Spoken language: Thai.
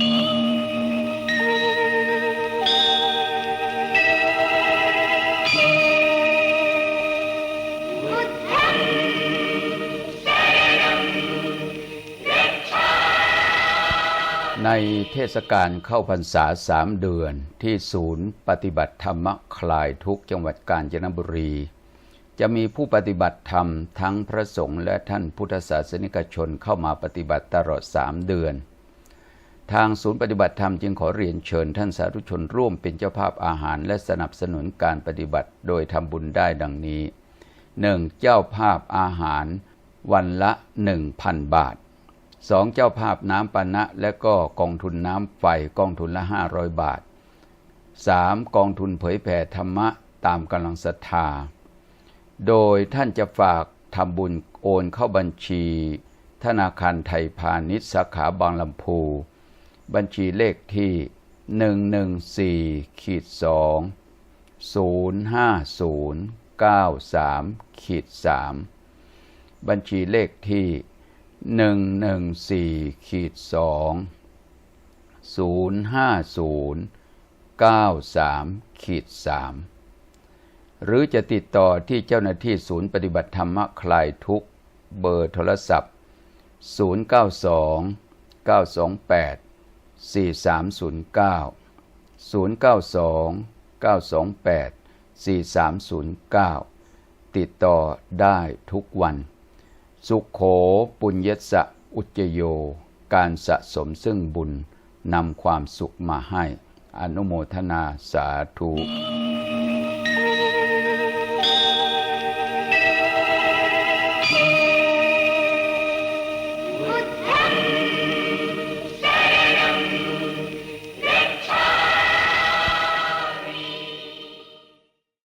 ในเทศกาลเข้าพรรษาสามเดือนที่ศูนย์ปฏิบัติธรรมคลายทุกจังหวัดกาญจนบุรี จะมีผู้ปฏิบัติธรรมทั้งพระสงฆ์และท่านพุทธศาสนิกชนเข้ามาปฏิบัติตลอดสามเดือน ทางศูนย์ปฏิบัติธรรมจึงขอเรียนเชิญท่านสาธุชนร่วมเป็นเจ้าภาพอาหารและสนับสนุนการปฏิบัติโดยทำบุญได้ดังนี้ 1. เจ้าภาพอาหารวันละ 1,000 บาท 2. เจ้าภาพน้ำปานะและก็กองทุนน้ำไฟกองทุนละ 500 บาท 3. กองทุนเผยแผ่ธรรมะตามกำลังศรัทธา โดยท่านจะฝากทำบุญโอนเข้าบัญชี ธนาคารไทยพาณิชย์สาขาบางลำพู บัญชีเลขที่ 114ขีด2 05093ขีด3บัญชีเลขที่ 114ขีด2 05093ขีด3หรือจะติดต่อที่เจ้าหน้าที่ศูนย์ปฏิบัติธรรมคลายทุกเบอร์โทรศัพท์ 092 928 4309 092 928 4309 ติดต่อได้ทุกวัน สุขโขปุญญสะอุจโย การสะสมซึ่งบุญนำความสุขมาให้ อนุโมทนาสาธุ